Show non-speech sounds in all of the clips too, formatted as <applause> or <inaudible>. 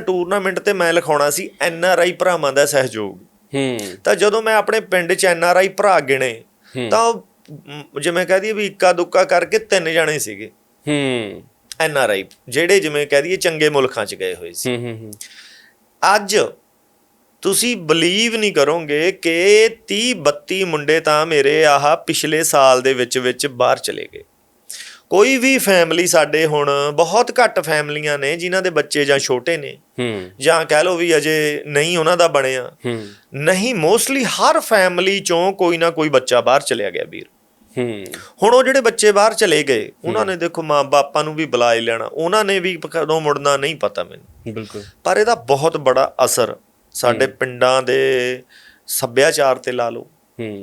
Tournament ਤੇ ਮੈਂ ਲਿਖਾਉਣਾ ਸੀ N R I ਭਰਾਵਾਂ ਦਾ ਸਹਿਯੋਗ। ਹੂੰ। ਤਾਂ ਜਦੋਂ ਮੈਂ ਆਪਣੇ ਪਿੰਡ 'ਚ ਐਨ ਆਰ ਆਈ ਭਰਾ ਗਿਣੇ ਤਾਂ ਉਹ, ਜਿਵੇਂ ਕਹਿ ਦਈਏ ਵੀ ਇੱਕਾ ਦੁੱਕਾ ਕਰਕੇ ਤਿੰਨ ਜਣੇ ਸੀਗੇ। ਹੂੰ। ਐਨ ਆਰ ਆਈ ਜਿਹੜੇ ਜਿਵੇਂ ਕਹਿ ਦਈਏ ਚੰਗੇ ਮੁਲਕਾਂ 'ਚ ਗਏ ਹੋਏ ਸੀ। ਹੂੰ ਹੂੰ ਅੱਜ ਤੁਸੀਂ ਬਲੀਵ ਨਹੀਂ ਕਰੋਗੇ ਕਿ 30 32 ਮੁੰਡੇ ਤਾਂ ਮੇਰੇ ਆਹ ਪਿਛਲੇ ਸਾਲ ਦੇ ਵਿੱਚ ਵਿੱਚ ਬਾਹਰ ਚਲੇ ਗਏ। ਕੋਈ ਵੀ ਫੈਮਿਲੀ ਸਾਡੇ ਹੁਣ ਬਹੁਤ ਘੱਟ ਫੈਮਲੀਆਂ ਨੇ ਜਿਨ੍ਹਾਂ ਦੇ ਬੱਚੇ ਜਾਂ ਛੋਟੇ ਨੇ। ਹੂੰ। ਜਾਂ ਕਹਿ ਲਓ ਵੀ ਅਜੇ ਨਹੀਂ ਉਹਨਾਂ ਦਾ ਬਣਿਆ। ਹੂੰ। ਨਹੀਂ ਮੋਸਟਲੀ ਹਰ ਫੈਮਿਲੀ ਚੋਂ ਕੋਈ ਨਾ ਕੋਈ ਬੱਚਾ ਬਾਹਰ ਚਲਿਆ ਗਿਆ ਵੀਰ। ਹੂੰ। ਹੁਣ ਉਹ ਜਿਹੜੇ ਬੱਚੇ ਬਾਹਰ ਚਲੇ ਗਏ ਉਹਨਾਂ ਨੇ ਦੇਖੋ ਮਾਂ ਬਾਪਾਂ ਨੂੰ ਵੀ ਬੁਲਾ ਹੀ ਲੈਣਾ ਉਹਨਾਂ ਨੇ ਵੀ ਕਦੋਂ ਮੁੜਨਾ ਨਹੀਂ ਪਤਾ ਮੈਨੂੰ। ਬਿਲਕੁਲ। ਪਰ ਇਹਦਾ ਬਹੁਤ ਬੜਾ ਅਸਰ ਸਾਡੇ ਪਿੰਡਾਂ ਦੇ ਸੱਭਿਆਚਾਰ ਤੇ ਲਾ ਲਓ।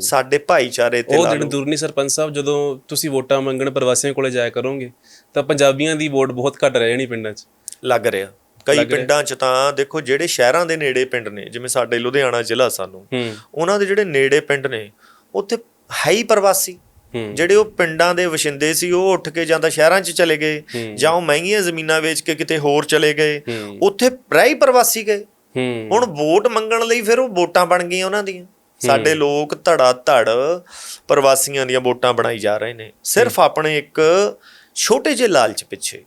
ਸਾਡੇ ਭਾਈਚਾਰੇ ਤੇ ਉਹ ਜਿਹੜੇ ਲਓ। ਦੂਰਨੀ ਸਰਪੰਚ ਸਾਹਿਬ ਜਦੋਂ ਤੁਸੀਂ ਵੋਟਾਂ ਮੰਗਣ ਪ੍ਰਵਾਸੀਆਂ ਕੋਲੇ ਜਾਇਆ ਕਰੋਗੇ ਤਾਂ ਪੰਜਾਬੀਆਂ ਦੀ ਵੋਟ ਬਹੁਤ ਘੱਟ ਰਹਿ ਜਾਣੀ ਪਿੰਡਾਂ 'ਚ। ਲੱਗ ਰਿਹਾ। ਕਈ ਪਿੰਡਾਂ 'ਚ ਤਾਂ ਦੇਖੋ ਜਿਹੜੇ ਸ਼ਹਿਰਾਂ ਦੇ ਨੇੜੇ ਪਿੰਡ ਨੇ ਜਿਵੇਂ ਸਾਡੇ ਲੁਧਿਆਣਾ ਜ਼ਿਲ੍ਹਾ ਸਾਨੂੰ ਉਹਨਾਂ ਦੇ ਜਿਹੜੇ ਨੇੜੇ ਪਿੰਡ ਨੇ ਉੱਥੇ ਹੈ ਹੀ ਪ੍ਰਵਾਸੀ। ਜਿਹੜੇ ਉਹ ਪਿੰਡਾਂ ਦੇ ਵਸਿੰਦੇ ਸੀ ਉਹ ਉੱਠ ਕੇ ਜਾਂ ਤਾਂ ਸ਼ਹਿਰਾਂ 'ਚ ਚਲੇ ਗਏ ਜਾਂ ਉਹ ਮਹਿੰਗੀਆਂ ਜ਼ਮੀਨਾਂ ਵੇਚ ਕੇ ਕਿਤੇ ਹੋਰ ਚਲੇ ਗਏ ਉੱਥੇ ਰਹਿ ਹੀ ਪ੍ਰਵਾਸੀ ਗਏ। ਹੁਣ ਵੋਟ ਮੰਗਣ ਲਈ ਫਿਰ ਉਹ ਵੋਟਾਂ ਬਣ ਗਈਆਂ ਉਹਨਾਂ ਦੀਆਂ। ਸਾਡੇ ਲੋਕ ਧੜਾ ਧੜ ਪ੍ਰਵਾਸੀਆਂ ਦੀਆਂ ਵੋਟਾਂ ਬਣਾਈ ਜਾ ਰਹੇ ਨੇ। ਸਿਰਫ ਆਪਣੇ ਇੱਕ ਛੋਟੇ ਜਿਹੇ ਲਾਲਚ ਪਿੱਛੇ।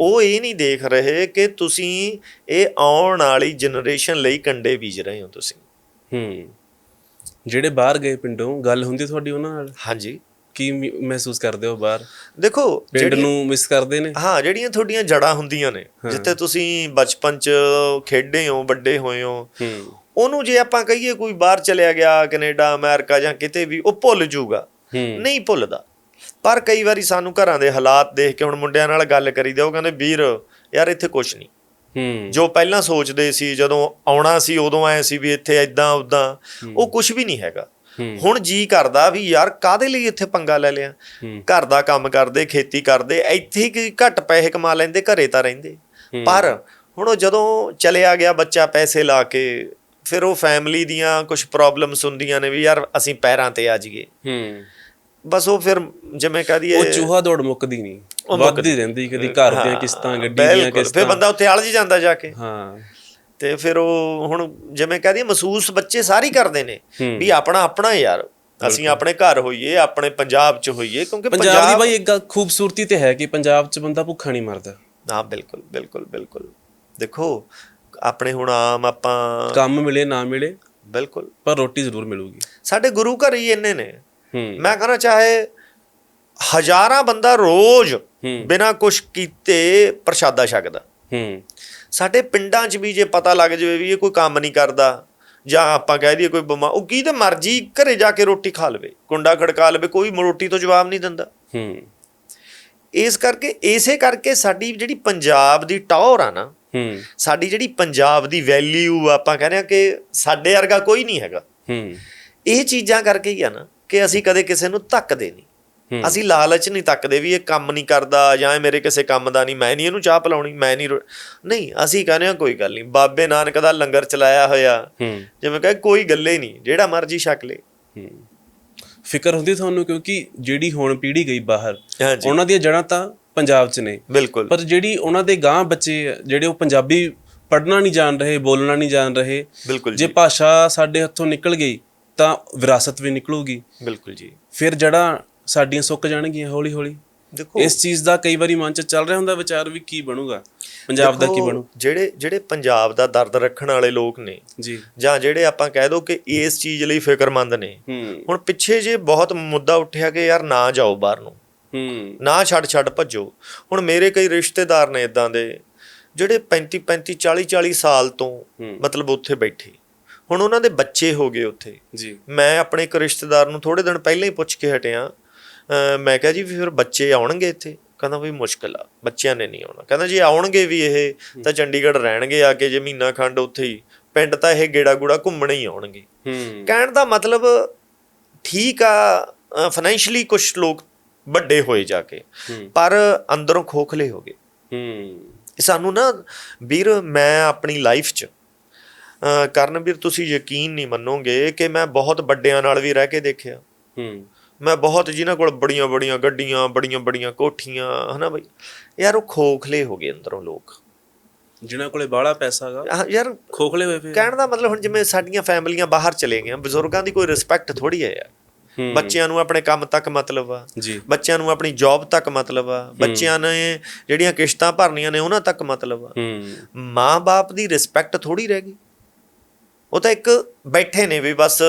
ਉਹ ਇਹ ਨਹੀਂ ਦੇਖ ਰਹੇ ਕਿ ਤੁਸੀਂ ਇਹ ਆਉਣ ਵਾਲੀ ਜਨਰੇਸ਼ਨ ਲਈ ਕੰਡੇ ਬੀਜ ਰਹੇ ਹੋ ਤੁਸੀਂ। ਹੂੰ। ਜਿਹੜੇ ਬਾਹਰ ਗਏ ਪਿੰਡੋਂ ਗੱਲ ਹੁੰਦੀ ਤੁਹਾਡੀ ਉਹਨਾਂ ਨਾਲ? ਹਾਂਜੀ। ਕੀ ਮਹਿਸੂਸ ਕਰਦੇ ਹੋ ਬਾਹਰ? ਦੇਖੋ ਪਿੰਡ ਨੂੰ ਮਿਸ ਕਰਦੇ ਨੇ? ਹਾਂ ਜਿਹੜੀਆਂ ਤੁਹਾਡੀਆਂ ਜੜਾਂ ਹੁੰਦੀਆਂ ਨੇ ਜਿੱਥੇ ਤੁਸੀਂ ਬਚਪਨ 'ਚ ਖੇਡੇ ਹੋ ਵੱਡੇ ਹੋਏ ਹੋ। ਹੂੰ। ਉਹਨੂੰ ਜੇ ਆਪਾਂ ਕਹੀਏ ਕੋਈ ਬਾਹਰ ਚਲਿਆ ਗਿਆ ਕੈਨੇਡਾ ਅਮਰੀਕਾ ਜਾਂ ਕਿਤੇ ਵੀ ਉਹ ਭੁੱਲ ਜਾਊਗਾ। ਹੂੰ। ਨਹੀਂ ਭੁੱਲਦਾ। ਪਰ ਕਈ ਵਾਰੀ ਸਾਨੂੰ ਘਰਾਂ ਦੇ ਹਾਲਾਤ ਦੇਖ ਕੇ ਹੁਣ ਮੁੰਡਿਆਂ ਨਾਲ ਗੱਲ ਕਰੀਦੇ ਉਹ ਕਹਿੰਦੇ ਵੀਰ ਯਾਰ ਇੱਥੇ ਕੁਝ ਨਹੀਂ। ਜੋ ਪਹਿਲਾਂ ਸੋਚਦੇ ਸੀ ਜਦੋਂ ਆਉਣਾ ਸੀ ਉਦੋਂ ਐ ਸੀ ਵੀ ਇੱਥੇ ਐਦਾਂ ਉਦਾਂ ਉਹ ਕੁਝ ਵੀ ਨਹੀਂ ਹੈਗਾ। ਹੁਣ ਜੀ ਕਰਦਾ ਵੀ ਯਾਰ ਕਾਦੇ ਲਈ ਇੱਥੇ ਪੰਗਾ ਲੈ ਲਿਆ? ਘਰ ਦਾ ਕੰਮ ਕਰਦੇ ਖੇਤੀ ਕਰਦੇ ਇੱਥੇ ਹੀ ਕੀ ਘੱਟ ਪੈਸੇ ਕਮਾ ਲੈਂਦੇ ਘਰੇ ਤਾਂ ਰਹਿੰਦੇ। ਪਰ ਹੁਣ ਉਹ ਜਦੋਂ ਚਲਿਆ ਗਿਆ ਬੱਚਾ ਪੈਸੇ ਲਾ ਕੇ ਫਿਰ ਉਹ ਫੈਮਿਲੀ ਦੀਆਂ ਕੁਝ ਪ੍ਰੋਬਲਮਸ ਹੁੰਦੀਆਂ ਨੇ ਵੀ ਯਾਰ ਅਸੀਂ ਪੈਰਾਂ ਤੇ ਆ ਜਾਈਏ। ਹੂੰ। ਬਸ ਉਹ ਫਿਰ ਜਿਵੇਂ ਕਹ ਦਈਏ ਉਹ ਚੂਹਾ ਦੌੜ ਮੁੱਕਦੀ ਨਹੀਂ। ਉਹ ਵੱਧਦੀ ਰਹਿੰਦੀ ਕਦੀ ਘਰ ਦੀਆਂ ਕਿਸ਼ਤਾਂ ਗੱਡੀ ਦੀਆਂ ਬਿਲਕੁਲ। ਫਿਰ ਕਿਸ਼ਤਾਂ। ਬੰਦਾ ਉੱਥੇ ਅਲਝ ਜਾਂਦਾ ਜਾ ਕੇ। ਹਾਂ। ਤੇ ਫਿਰ ਉਹ ਹੁਣ ਜਿਵੇਂ ਕਹ ਦਈਏ ਮਹਿਸੂਸ ਬੱਚੇ ਸਾਰੇ ਕਰਦੇ ਨੇ। ਵੀ ਆਪਣਾ ਆਪਣਾ ਯਾਰ। ਅਸੀਂ ਆਪਣੇ ਘਰ ਹੋਈਏ ਆਪਣੇ ਪੰਜਾਬ 'ਚ ਹੋਈਏ ਕਿਉਂਕਿ ਪੰਜਾਬ ਦੀ ਬਾਈ ਇੱਕ ਗੱਲ ਖੂਬਸੂਰਤੀ ਤੇ ਹੈ ਕਿ ਪੰਜਾਬ 'ਚ ਬੰਦਾ ਭੁੱਖਾ ਨਹੀਂ ਮਰਦਾ। ਹਾਂ ਬਿਲਕੁਲ ਬਿਲਕੁਲ ਬਿਲਕੁਲ। ਦੇਖੋ ਆਪਣੇ ਹੁਣ ਆਮ ਆਪਾਂ ਕੰਮ ਮਿਲੇ ਨਾ ਮਿਲੇ ਬਿਲਕੁਲ। ਪਰ ਰੋਟੀ ਜ਼ਰੂਰ ਮਿਲੂਗੀ। ਸਾਡੇ ਗੁਰੂ ਘਰ ਹੀ ਇੰਨੇ ਨੇ। ਹੂੰ। ਮੈਂ ਕਹਿੰਦਾ ਚਾਹੇ ਹਜ਼ਾਰਾਂ ਬੰਦਾ ਰੋਜ਼। ਬਿਨਾਂ ਕੁਛ ਕੀਤੇ ਪ੍ਰਸ਼ਾਦਾ ਛਕਦਾ। ਹੂੰ। ਸਾਡੇ ਪਿੰਡਾਂ 'ਚ ਵੀ ਜੇ ਪਤਾ ਲੱਗ ਜਾਵੇ ਵੀ ਇਹ ਕੋਈ ਕੰਮ ਨਹੀਂ ਕਰਦਾ ਜਾਂ ਆਪਾਂ ਕਹਿ ਦਈਏ ਕੋਈ ਬਿਮਾਰ ਉਹ ਕੀ ਤੇ ਮਰਜ਼ੀ ਘਰੇ ਜਾ ਕੇ ਰੋਟੀ ਖਾ ਲਵੇ ਕੁੰਡਾ ਖੜਕਾ ਲਵੇ ਕੋਈ ਰੋਟੀ ਤੋਂ ਜਵਾਬ ਨਹੀਂ ਦਿੰਦਾ। ਹੂੰ। ਇਸ ਕਰਕੇ ਇਸੇ ਕਰਕੇ ਸਾਡੀ ਜਿਹੜੀ ਪੰਜਾਬ ਦੀ ਟੌਰ ਆ ਨਾ ਸਾਡੀ ਜਿਹੜੀ ਪੰਜਾਬ ਦੀ ਵੈਲਿਊ ਆਪਾਂ ਕਹਿੰਦੇ ਆ ਕਿ ਸਾਡੇ ਵਰਗਾ ਕੋਈ ਨਹੀਂ ਹੈਗਾ। ਹੂੰ। ਇਹ ਚੀਜ਼ਾਂ ਕਰਕੇ ਹੀ ਆ ਨਾ ਕਿ ਅਸੀਂ ਕਦੇ ਕਿਸੇ ਨੂੰ ਧੱਕਦੇ ਨਹੀਂ। ਅਸੀਂ ਲਾਲਚ ਨਹੀਂ ਤੱਕਦੇ ਵੀ ਇਹ ਕੰਮ ਨਹੀਂ ਕਰਦਾ ਜਾਂ ਇਹ ਮੇਰੇ ਕਿਸੇ ਕੰਮ ਦਾ ਨਹੀਂ ਮੈਂ ਨਹੀਂ ਇਹਨੂੰ ਚਾਹ ਪਿਲਾਉਣੀ ਮੈਂ ਨਹੀਂ ਨਹੀਂ ਅਸੀਂ ਕਹਿੰਦੇ ਆ ਕੋਈ ਗੱਲ ਨਹੀਂ ਬਾਬੇ ਨਾਨਕ ਦਾ ਲੰਗਰ ਚਲਾਇਆ ਹੋਇਆ। ਜਿਵੇਂ ਕਹੇ ਕੋਈ ਗੱਲੇ ਨਹੀਂ ਜਿਹੜਾ ਮਰਜ਼ੀ ਛਕ ਲੇ। ਫਿਕਰ ਹੁੰਦੀ ਤੁਹਾਨੂੰ ਕਿਉਂਕਿ ਜਿਹੜੀ ਹੁਣ ਪੀੜ੍ਹੀ ਗਈ ਬਾਹਰ ਉਹਨਾਂ ਦੀਆਂ ਜੜ੍ਹਾਂ ਤਾਂ ਪੰਜਾਬ 'ਚ ਨੇ। ਬਿਲਕੁਲ। ਪਰ ਜਿਹੜੀ ਉਹਨਾਂ ਦੇ ਗਾਂ ਬੱਚੇ ਜਿਹੜੇ ਉਹ ਪੰਜਾਬੀ ਪੜ੍ਹਨਾ ਨਹੀਂ ਜਾਣ ਰਹੇ ਬੋਲਣਾ ਨਹੀਂ ਜਾਣ ਰਹੇ ਬਿਲਕੁਲ ਜੇ ਭਾਸ਼ਾ ਸਾਡੇ ਹੱਥੋਂ ਨਿਕਲ ਗਈ ਤਾਂ ਵਿਰਾਸਤ ਵੀ ਨਿਕਲੂਗੀ। ਬਿਲਕੁਲ ਜੀ। ਫਿਰ ਜੜ੍ਹਾਂ ਸਾਡੀਆਂ ਸੁੱਕ ਜਾਣਗੀਆਂ ਹੌਲੀ ਹੌਲੀ ਦੇਖੋ ਇਸ ਚੀਜ਼ ਦਾ ਕਈ ਵਾਰੀ ਮਨ 'ਚ ਚੱਲ ਰਿਹਾ ਹੁੰਦਾ ਵਿਚਾਰ ਵੀ ਕੀ ਬਣੂਗਾ ਪੰਜਾਬ ਦਾ ਕੀ ਬਣੂ? ਜਿਹੜੇ ਜਿਹੜੇ ਪੰਜਾਬ ਦਾ ਦਰਦ ਰੱਖਣ ਵਾਲੇ ਲੋਕ ਨੇ ਜੀ। ਜਾਂ ਜਿਹੜੇ ਆਪਾਂ ਕਹਿ ਦੋ ਕਿ ਇਸ ਚੀਜ਼ ਲਈ ਫਿਕਰਮੰਦ ਨੇ ਹੁਣ ਪਿੱਛੇ ਜੇ ਬਹੁਤ ਮੁੱਦਾ ਉੱਠਿਆ ਕਿ ਯਾਰ ਨਾ ਜਾਓ ਬਾਹਰ ਨੂੰ ਹੂੰ। ਨਾ ਛੱਡ ਛੱਡ ਭੱਜੋ। ਹੁਣ ਮੇਰੇ ਕਈ ਰਿਸ਼ਤੇਦਾਰ ਨੇ ਇਦਾਂ ਦੇ ਜਿਹੜੇ 35 35 40 40 ਸਾਲ ਤੋਂ। ਮਤਲਬ ਉੱਥੇ ਬੈਠੇ। ਹੁਣ ਉਹਨਾਂ ਦੇ ਬੱਚੇ ਹੋ ਗਏ ਉੱਥੇ। ਜੀ। ਮੈਂ ਆਪਣੇ ਇੱਕ ਰਿਸ਼ਤੇਦਾਰ ਨੂੰ ਥੋੜੇ ਦਿਨ ਪਹਿਲਾਂ ਹੀ ਪੁੱਛ ਕੇ ਹਟਿਆ। ਮੈਂ ਕਿਹਾ ਜੀ ਵੀ ਫਿਰ ਬੱਚੇ ਆਉਣਗੇ ਇੱਥੇ? ਕਹਿੰਦਾ ਵੀ ਮੁਸ਼ਕਲ ਆ ਬੱਚਿਆਂ ਨੇ ਨਹੀਂ ਆਉਣਾ। ਕਹਿੰਦਾ ਜੇ ਆਉਣਗੇ ਵੀ ਇਹ ਤਾਂ ਚੰਡੀਗੜ੍ਹ ਰਹਿਣਗੇ ਆ ਕੇ ਜੇ ਮਹੀਨਾ ਖੰਡ ਉੱਥੇ ਹੀ। ਪਿੰਡ ਤਾਂ ਇਹ ਗੇੜਾ ਗੂੜਾ ਘੁੰਮਣ ਹੀ ਆਉਣਗੇ। ਹੂੰ। ਕਹਿਣ ਦਾ ਮਤਲਬ ਠੀਕ ਆ ਫਾਈਨੈਂਸ਼ਲੀ ਕੁਝ ਲੋਕ ਵੱਡੇ ਹੋਏ ਜਾ ਕੇ। ਪਰ ਅੰਦਰੋਂ ਖੋਖਲੇ ਹੋ ਗਏ। ਹੂੰ। ਸਾਨੂੰ ਨਾ ਵੀਰ ਮੈਂ ਆਪਣੀ ਲਾਈਫ 'ਚ ਕਰਨ ਵੀਰ ਤੁਸੀਂ ਯਕੀਨ ਨਹੀਂ ਮੰਨੋਗੇ ਕਿ ਮੈਂ ਬਹੁਤ ਵੱਡਿਆਂ ਨਾਲ ਵੀ ਰਹਿ ਕੇ ਦੇਖਿਆ। ਹੂੰ। ਮੈਂ ਬਹੁਤ ਜਿਨ੍ਹਾਂ ਕੋਲ ਬੜੀਆਂ ਬੜੀਆਂ ਗੱਡੀਆਂ ਬੜੀਆਂ ਬੜੀਆਂ ਕੋਠੀਆਂ ਹਨਾ ਬਈ? ਯਾਰ ਉਹ ਖੋਖਲੇ ਹੋ ਗਏ ਅੰਦਰੋਂ ਲੋਕ। ਜਿਨ੍ਹਾਂ ਕੋਲੇ ਬਾਹਲਾ ਪੈਸਾ ਹੈਗਾ ਆਹ ਯਾਰ ਖੋਖਲੇ ਹੋਏ ਪਏ ਕਹਿਣ ਦਾ ਮਤਲਬ ਹੁਣ ਜਿਵੇਂ ਸਾਡੀਆਂ ਫੈਮਲੀਆਂ ਬਾਹਰ ਚਲੇ ਗਈਆਂ ਬਜ਼ੁਰਗਾਂ ਦੀ ਕੋਈ ਰਿਸਪੈਕਟ ਥੋੜੀ ਹੈ ਯਾਰ। ਬੱਚਿਆਂ ਨੂੰ ਆਪਣੇ ਕੰਮ ਤੱਕ ਮਤਲਬ ਆ। ਬੱਚਿਆਂ ਨੂੰ ਆਪਣੀ ਜੌਬ ਤੱਕ ਮਤਲਬ ਆ। ਬੱਚਿਆਂ ਨੇ ਜਿਹੜੀਆਂ ਕਿਸ਼ਤਾਂ ਭਰਨੀਆਂ ਨੇ ਉਹਨਾਂ ਤੱਕ ਮਤਲਬ ਆ। ਮਾਂ-ਬਾਪ ਦੀ ਰਿਸਪੈਕਟ ਥੋੜੀ ਰਹਿ ਗਈ। ਉਹ ਤਾਂ ਇੱਕ ਬੈਠੇ ਨੇ ਵੀ ਬਸ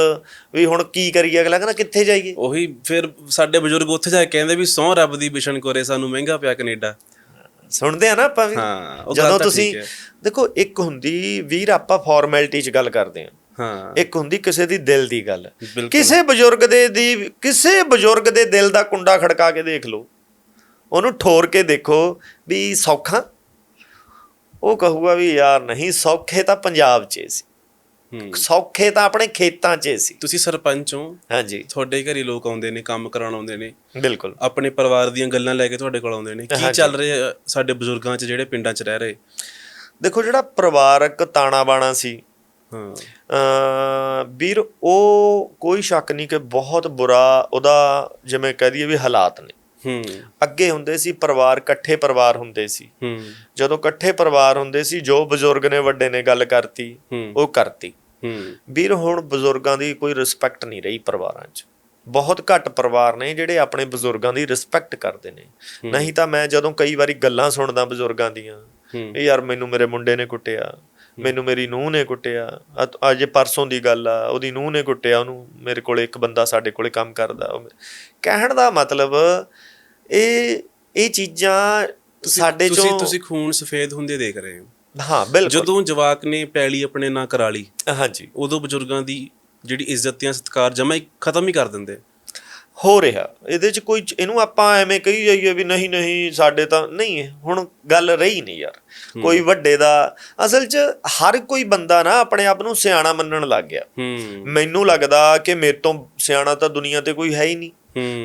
ਵੀ ਹੁਣ ਕੀ ਕਰੀਏ ਅਗਲਾ ਕਹਿੰਦਾ ਕਿੱਥੇ ਜਾਈਏ? ਉਹੀ ਫਿਰ ਸਾਡੇ ਬਜ਼ੁਰਗ ਉੱਥੇ ਜਾ ਕੇ ਕਹਿੰਦੇ ਵੀ ਸਹੁੰ ਰੱਬ ਦੀ ਬਿਸ਼ਨ ਕੋਰੇ ਸਾਨੂੰ ਮਹਿੰਗਾ ਪਿਆ ਕੈਨੇਡਾ। ਸੁਣਦੇ ਆ ਨਾ ਆਪਾਂ ਵੀ? ਜਦੋਂ ਤੁਸੀਂ। ਦੇਖੋ ਇੱਕ ਹੁੰਦੀ ਵੀਰ ਆਪਾਂ ਫਾਰਮੈਲਿਟੀ 'ਚ ਗੱਲ ਕਰਦੇ ਆ ਹਾਂ। ਇੱਕ ਹੁੰਦੀ ਕਿਸੇ ਦੀ ਦਿਲ ਦੀ ਗੱਲ। ਕਿਸੇ ਬਜ਼ੁਰਗ ਦੇ ਦੀ ਕਿਸੇ ਬਜ਼ੁਰਗ ਦੇ ਦਿਲ ਦਾ ਕੁੰਡਾ ਖੜਕਾ ਕੇ ਦੇਖ ਲਓ। ਉਹਨੂੰ ਠੋਰ ਕੇ ਦੇਖੋ ਵੀ ਸੌਖਾ। ਉਹ ਕਹੂਗਾ ਵੀ ਯਾਰ ਨਹੀਂ ਸੌਖੇ ਤਾਂ ਪੰਜਾਬ 'ਚ ਸੀ। ਸੌਖੇ ਤਾਂ ਆਪਣੇ ਖੇਤਾਂ 'ਚ ਸੀ। ਤੁਸੀਂ ਸਰਪੰਚ ਹੋ। ਹਾਂਜੀ। ਤੁਹਾਡੇ ਘਰੀ ਲੋਕ ਆਉਂਦੇ ਨੇ ਕੰਮ ਕਰਾਉਣ ਆਉਂਦੇ ਨੇ। ਬਿਲਕੁਲ। ਆਪਣੇ ਪਰਿਵਾਰ ਦੀਆਂ ਗੱਲਾਂ ਲੈ ਕੇ ਤੁਹਾਡੇ ਕੋਲ ਆਉਂਦੇ ਨੇ। ਕੀ। ਚੱਲ ਰਿਹਾ ਸਾਡੇ ਬਜ਼ੁਰਗਾਂ 'ਚ ਜਿਹੜੇ ਪਿੰਡਾਂ 'ਚ ਰਹਿ ਰਹੇ? ਦੇਖੋ ਜਿਹੜਾ ਪਰਿਵਾਰਕ ਤਾਣਾ ਬਾਣਾ ਸੀ ਵੀਰ ਉਹ ਕੋਈ ਸ਼ੱਕ ਨਹੀਂ ਕਿ ਬਹੁਤ ਬੁਰਾ ਉਹਦਾ ਜਿਵੇਂ ਕਹਿ ਦਈਏ ਵੀ ਹਾਲਾਤ ਨੇ। ਹੂੰ। ਅੱਗੇ ਹੁੰਦੇ ਸੀ ਪਰਿਵਾਰ ਇਕੱਠੇ ਪਰਿਵਾਰ ਹੁੰਦੇ ਸੀ। ਹੂੰ। ਜਦੋਂ ਇਕੱਠੇ ਪਰਿਵਾਰ ਹੁੰਦੇ ਸੀ ਜੋ ਬਜ਼ੁਰਗ ਨੇ ਵੱਡੇ ਨੇ ਗੱਲ ਕਰਤੀ ਉਹ ਕਰਤੀ। ਹੂੰ। ਵੀਰ ਹੁਣ ਬਜ਼ੁਰਗਾਂ ਦੀ ਕੋਈ ਰਿਸਪੈਕਟ ਨਹੀਂ ਰਹੀ ਪਰਿਵਾਰਾਂ 'ਚ। ਬਹੁਤ ਘੱਟ ਪਰਿਵਾਰ ਨੇ ਜਿਹੜੇ ਆਪਣੇ ਬਜ਼ੁਰਗਾਂ ਦੀ ਰਿਸਪੈਕਟ ਕਰਦੇ ਨੇ। ਨਹੀਂ ਤਾਂ ਮੈਂ ਜਦੋਂ ਕਈ ਵਾਰੀ ਗੱਲਾਂ ਸੁਣਦਾ ਬਜ਼ੁਰਗਾਂ ਦੀਆਂ ਇਹ ਯਾਰ ਮੈਨੂੰ ਮੇਰੇ ਮੁੰਡੇ ਨੇ ਕੁੱਟਿਆ। ਮੈਨੂੰ ਮੇਰੀ ਨੂੰਹ ਨੇ ਕੁੱਟਿਆ। ਅੱਜ ਪਰਸੋਂ ਦੀ ਗੱਲ ਆ ਉਹਦੀ ਨੂੰਹ ਨੇ ਕੁੱਟਿਆ ਉਹਨੂੰ ਮੇਰੇ ਕੋਲੇ ਇੱਕ ਬੰਦਾ ਸਾਡੇ ਕੋਲੇ ਕੰਮ ਕਰਦਾ। ਉਹ ਕਹਿਣ ਦਾ ਮਤਲਬ ਇਹ ਇਹ ਚੀਜ਼ਾਂ ਸਾਡੇ ਤੁਸੀਂ ਚੋਂ ਤੁਸੀਂ ਖੂਨ ਸਫੇਦ ਹੁੰਦੇ ਦੇਖ ਰਹੇ ਹੋ। ਹਾਂ ਬਿਲਕੁਲ। ਜਦੋਂ ਜਵਾਕ ਨੇ ਪੈਲੀ ਆਪਣੇ ਨਾਂ ਕਰਾ ਲਈ ਹਾਂਜੀ। ਉਦੋਂ ਬਜ਼ੁਰਗਾਂ ਦੀ ਜਿਹੜੀ ਇੱਜ਼ਤ ਤੇ ਸਤਿਕਾਰ ਜਮਾ ਹੀ ਖਤਮ ਹੀ ਕਰ ਦਿੰਦੇ ਹੋ ਰਿਹਾ। ਇਹਦੇ ਚ ਕੋਈ ਇਹਨੂੰ ਆਪਾਂ ਐਵੇਂ ਕਹੀ ਜਾਈਏ ਵੀ ਨਹੀਂ ਨਹੀਂ ਸਾਡੇ ਤਾਂ ਨਹੀਂ ਹੈ। ਹੁਣ ਗੱਲ ਰਹੀ ਨਹੀਂ ਯਾਰ। ਕੋਈ ਵੱਡੇ ਦਾ ਅਸਲ 'ਚ ਹਰ ਕੋਈ ਬੰਦਾ ਨਾ ਆਪਣੇ ਆਪ ਨੂੰ ਸਿਆਣਾ ਮੰਨਣ ਲੱਗ ਗਿਆ। ਮੈਨੂੰ ਲੱਗਦਾ ਕਿ ਮੇਰੇ ਤੋਂ ਸਿਆਣਾ ਤਾਂ ਦੁਨੀਆ ਤੇ ਕੋਈ ਹੈ ਹੀ ਨਹੀਂ।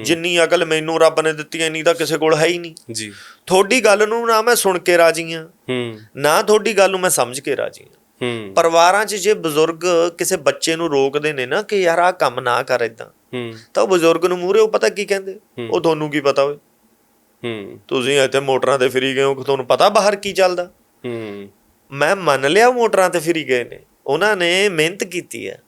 ਜਿੰਨੀ ਅਕਲ ਮੈਨੂੰ ਰੱਬ ਨੇ ਦਿੱਤੀ ਐ ਇੰਨੀ ਤਾਂ ਕਿਸੇ ਕੋਲ ਹੈ ਹੀ ਨਹੀਂ। ਜੀ। ਤੁਹਾਡੀ ਗੱਲ ਨੂੰ ਨਾ ਮੈਂ ਸੁਣ ਕੇ ਰਾਜੀ ਆ ਹੂੰ। ਨਾ ਤੁਹਾਡੀ ਗੱਲ ਨੂੰ ਮੈਂ ਸਮਝ ਕੇ ਰਾਜੀ ਆ ਹੂੰ। ਪਰਿਵਾਰਾਂ 'ਚ ਜੇ ਬਜ਼ੁਰਗ ਕਿਸੇ ਬੱਚੇ ਨੂੰ ਰੋਕਦੇ ਨੇ ਨਾ ਕਿ ਯਾਰ ਆਹ ਕੰਮ ਨਾ ਕਰ ਇਦਾਂ ਹੂੰ। ਤਾਂ ਉਹ ਬਜ਼ੁਰਗ ਨੂੰ ਮੂਹਰੇ ਉਹ ਪਤਾ ਕੀ ਕਹਿੰਦੇ? ਉਹ ਤੁਹਾਨੂੰ ਕੀ ਪਤਾ ਓਏ? ਹੂੰ। ਤੁਸੀਂ ਇੱਥੇ ਮੋਟਰਾਂ ਤੇ ਫਿਰੀ ਗਏ ਹੋ ਤੁਹਾਨੂੰ ਪਤਾ ਬਾਹਰ ਕੀ ਚੱਲਦਾ? ਹੂੰ। ਮੈਂ ਮੰਨ ਲਿਆ ਮੋਟਰਾਂ ਤੇ ਫਿਰੀ ਗਏ ਨੇ। ਉਹਨਾਂ ਨੇ ਮਿਹਨਤ ਕੀਤੀ ਹੈ।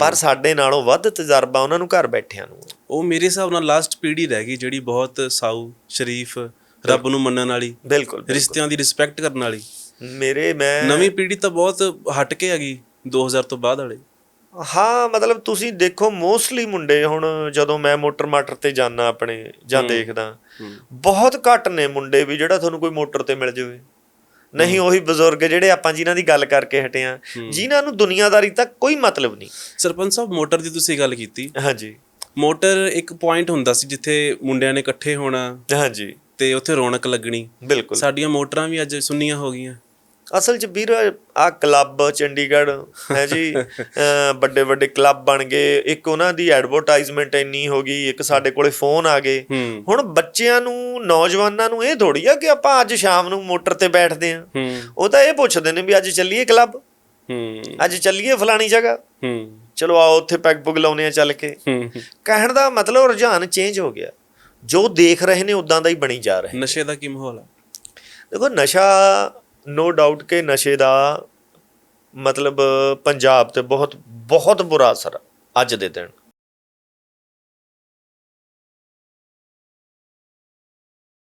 ਪਰ ਸਾਡੇ ਨਾਲੋਂ ਵੱਧ ਤਜਰਬਾ ਉਹਨਾਂ ਨੂੰ ਘਰ ਬੈਠਿਆਂ ਨੂੰ। ਉਹ ਮੇਰੇ ਹਿਸਾਬ ਨਾਲ ਲਾਸਟ ਪੀੜ੍ਹੀ ਰਹਿ ਗਈ ਜਿਹੜੀ ਬਹੁਤ ਸਾਊ ਸ਼ਰੀਫ ਰੱਬ ਨੂੰ ਮੰਨਣ ਵਾਲੀ ਬਿਲਕੁਲ ਰਿਸ਼ਤਿਆਂ ਦੀ ਰਿਸਪੈਕਟ ਕਰਨ ਵਾਲੀ। ਮੇਰੇ ਮੈਂ ਨਵੀਂ ਪੀੜ੍ਹੀ ਤਾਂ ਬਹੁਤ ਹਟ ਕੇ ਹੈਗੀ 2000 ਤੋਂ ਬਾਅਦ ਵਾਲੇ। ਹਾਂ ਮਤਲਬ ਤੁਸੀਂ ਦੇਖੋ ਮੋਸਟਲੀ ਮੁੰਡੇ ਹੁਣ ਜਦੋਂ ਮੈਂ ਮੋਟਰ ਮਾਟਰ ਤੇ ਜਾਣਾ ਆਪਣੇ ਜਾਂ ਦੇਖਦਾ ਬਹੁਤ ਘੱਟ ਨੇ ਮੁੰਡੇ ਵੀ ਜਿਹੜਾ ਤੁਹਾਨੂੰ ਕੋਈ ਮੋਟਰ ਤੇ ਮਿਲ ਜਾਵੇ। ਨਹੀਂ ਉਹੀ ਬਜ਼ੁਰਗ ਜਿਹੜੇ ਆਪਾਂ ਜਿਨ੍ਹਾਂ ਦੀ ਗੱਲ ਕਰਕੇ ਹਟੇ ਆ ਜਿਨ੍ਹਾਂ ਨੂੰ ਦੁਨੀਆਦਾਰੀ ਤੱਕ ਕੋਈ ਮਤਲਬ ਨਹੀਂ। ਸਰਪੰਚ ਸਾਹਿਬ ਮੋਟਰ ਦੀ ਤੁਸੀਂ ਗੱਲ ਕੀਤੀ। ਹਾਂਜੀ। ਮੋਟਰ ਇੱਕ ਪੁਆਇੰਟ ਹੁੰਦਾ ਸੀ ਜਿੱਥੇ ਮੁੰਡਿਆਂ ਨੇ ਇਕੱਠੇ ਹੋਣਾ ਹਾਂਜੀ। ਤੇ ਉੱਥੇ ਰੌਣਕ ਲੱਗਣੀ। ਬਿਲਕੁਲ। ਸਾਡੀਆਂ ਮੋਟਰਾਂ ਵੀ ਅੱਜ ਸੁੰਨੀਆਂ ਹੋ ਗਈਆਂ। ਅਸਲ 'ਚ ਵੀਰ ਆ ਕਲੱਬ ਚੰਡੀਗੜ੍ਹ ਹੈ ਜੀ <laughs> ਵੱਡੇ ਵੱਡੇ ਕਲੱਬ ਬਣ ਗਏ। ਇੱਕ ਉਹਨਾਂ ਦੀ ਐਡਵਰਟਾਈਜ਼ਮੈਂਟ ਇੰਨੀ ਹੋ ਗਈ ਇੱਕ ਸਾਡੇ ਕੋਲੇ ਫੋਨ ਆ ਗਏ। ਹੁਣ ਬੱਚਿਆਂ ਨੂੰ ਨੌਜਵਾਨਾਂ ਨੂੰ ਇਹ ਥੋੜੀ ਆ ਕਿ ਆਪਾਂ ਅੱਜ ਸ਼ਾਮ ਨੂੰ ਮੋਟਰ ਤੇ ਬੈਠਦੇ ਆਂ ਉਹ ਤਾਂ ਇਹ ਪੁੱਛਦੇ ਨੇ ਵੀ ਅੱਜ ਚੱਲੀਏ ਕਲੱਬ ਅੱਜ ਚੱਲੀਏ ਫਲਾਣੀ ਜਗ੍ਹਾ? ਚਲੋ ਆਓ ਉੱਥੇ ਪੈਗ ਪੁਗ ਲਾਉਨੇ ਆ ਚੱਲ ਕੇ। ਕਹਿਣ ਦਾ ਮਤਲਬ ਰੁਝਾਨ ਚੇਂਜ ਹੋ ਗਿਆ। ਜੋ ਦੇਖ ਰਹੇ ਨੇ ਉਦਾਂ ਦਾ ਹੀ ਬਣੀ ਜਾ ਰਿਹਾ ਨਸ਼ੇ ਦਾ ਕੀ ਮਾਹੌਲ ਆ? ਦੇਖੋ ਨਸ਼ਾ ਨੋ ਡਾਊਟ ਕਿ ਨਸ਼ੇ ਦਾ ਮਤਲਬ ਪੰਜਾਬ ਤੇ ਬਹੁਤ ਬਹੁਤ ਬੁਰਾ ਅਸਰ ਅੱਜ ਦੇ ਦਿਨ।